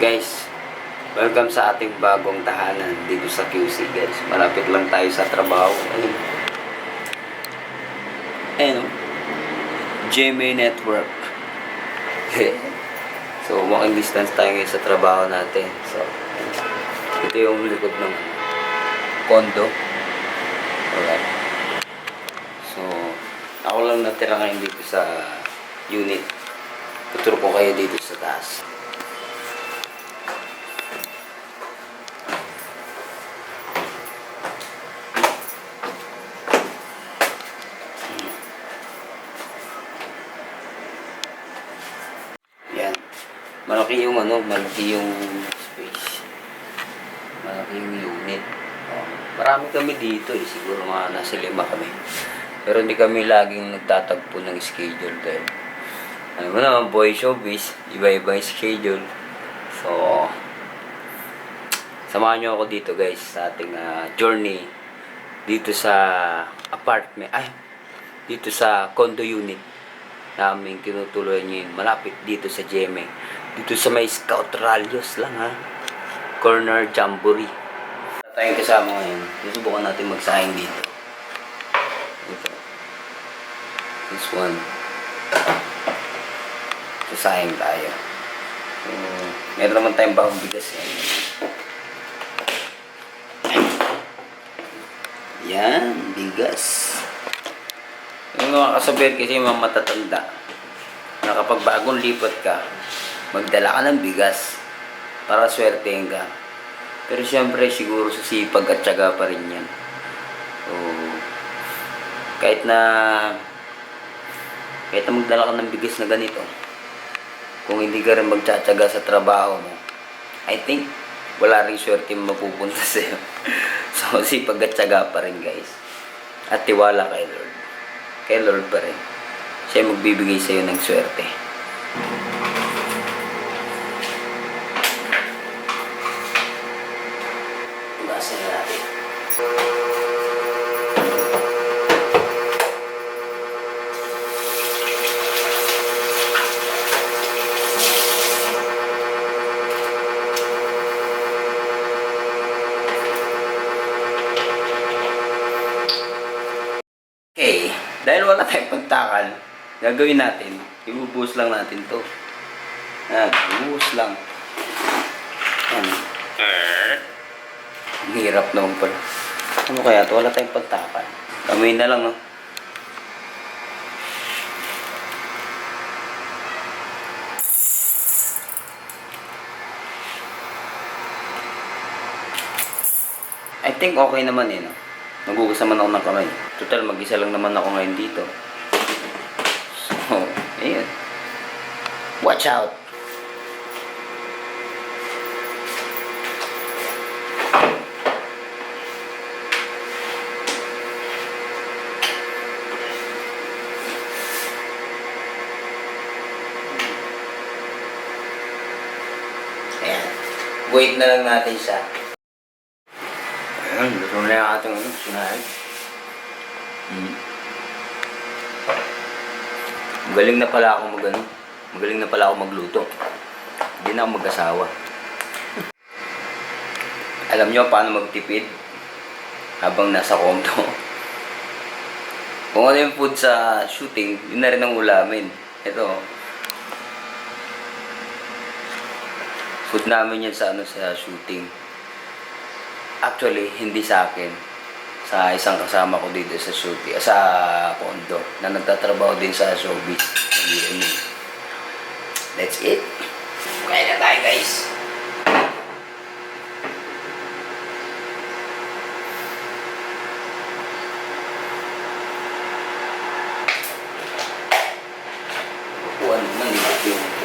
Guys, welcome sa ating bagong tahanan dito sa QC guys. Malapit lang tayo sa trabaho. Ayun. Ayun. oh. GMA Network. so, walking distance tayo ngayon sa trabaho natin. So, ito yung likod ng condo. Alright. So, ako lang natira ngayon dito sa unit. Tuturo ko kayo dito sa taas. Yan. Malaki yung ano, malaki yung space. Malaki yung unit. Oh, marami kami dito eh. Siguro mga nasa lima kami. Pero hindi kami laging nagtatagpo ng schedule dahil ano mo naman, boy showbiz, iba-iba yung schedule. So, samahan nyo ako dito guys sa ating ah, journey dito sa apartment, ay, dito sa condo unit namin tinutuloy ngayon malapit dito sa GMA dito sa may Scout Rallios lang ha? Corner jamboree. Wala tayong kasama ngayon susubukan natin magsayang dito. Ito. This one. Sasayang tayo. So, meron naman tayong bagong bigas yan yan bigas yung mga kasabihan kasi mga matatanda na kapag bagong lipat ka, magdala ka ng bigas para swertein ka. Pero siyempre siguro sa sipag at tiyaga pa rin yan. So, kahit na kahit na magdala ka ng bigas na ganito, kung hindi ka rin magtsatsaga sa trabaho mo, I think wala rin swerte mapupunta sa'yo. so, sipag at tiyaga pa rin guys. At tiwala kay Lord kay Lord pa rin. Siya magbibigay sa iyo ng swerte. Basa na natin. Okay, dahil wala tayong pagtakal, gagawin natin, ibubuhos lang natin to. Yan, ibubuhos lang. Yan. Ang hirap naman pala. Ano kaya to? Wala tayong pagtakal. Kamay na lang, no? I think okay naman eh, no? Nagugas naman ako ng kamay. Total, mag-isa lang naman ako ngayon dito. So, ayun. Watch out! Ayan. Wait na lang natin siya. Ayan, luto na yung ating ano, sinahin. Hmm. Magaling na pala ako mag ano, magaling na pala ako magluto. Hindi na ako mag-asawa. Alam nyo paano magtipid habang nasa condo. Kung ano yung food sa shooting, yun na rin ang ulamin. Ito, food namin yan sa ano sa shooting. Actually, hindi sa akin. Sa isang kasama ko dito sa shooting, sa condo, na nagtatrabaho din sa showbiz. GMA. That's it. Kaya na tayo guys. Kuha naman yung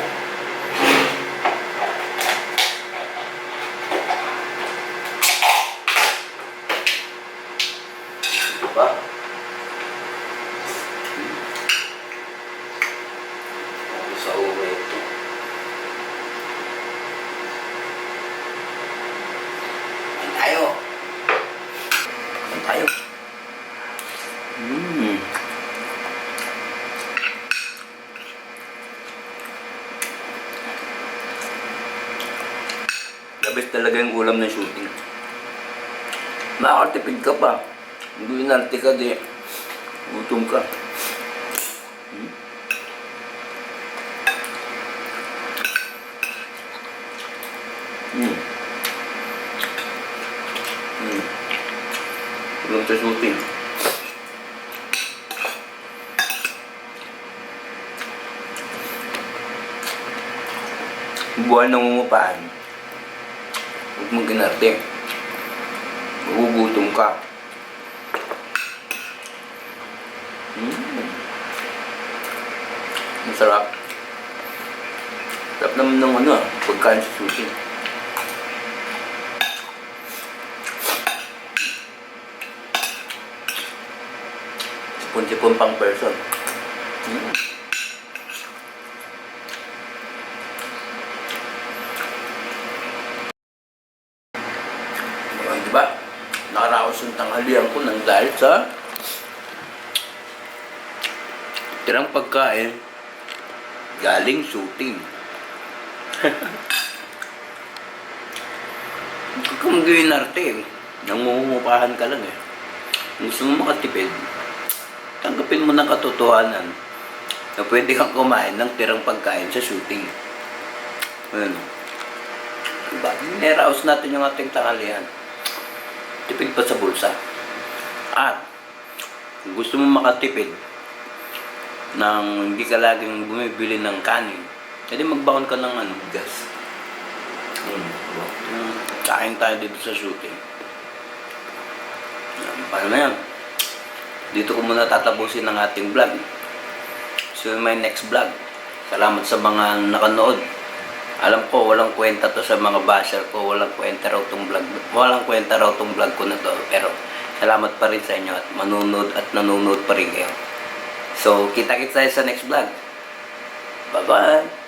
Diba? Ako sa uwi ito. Kain tayo. Kain tayo. Mm. Talaga yung ulam ng shooting. Makakatipid ka pa. Hindi inarte ka, di. Gutom ka. Hmm? Hmm. Hmm. Ulam sa shooting. Buwan ng umupahan. Huwag mong ginarte. Magugutom ka. Mm. Masarap. Sarap naman ng ano, pagkain sa sushi. Sipon-sipon pang person. Mm. Nakaraos yung tanghalian ko nang dahil sa tirang pagkain galing shooting. Huwag kang ginarte eh. Nangungupahan ka lang eh. Kung gusto mo makatipid, tanggapin mo ng katotohanan na pwede kang kumain ng tirang pagkain sa shooting. Ayun. Diba? Neraos natin yung ating tanghalian. Tipid pa sa bulsa. At, kung gusto mo makatipid nang hindi ka laging bumibili ng kanin, edi magbaon ka ng ano, gas. Hmm. Kain tayo dito sa shooting. Paano na yan? Dito ko muna tatapusin ang ating vlog. In my next vlog. Salamat sa mga nakanood. Alam ko, walang kwenta to sa mga basher ko. Walang kwenta raw tong vlog. Walang kwenta raw tong vlog ko na to. Pero, salamat pa rin sa inyo at manunod at nanonood pa rin kayo. So, kita-kita tayo sa next vlog. Bye-bye!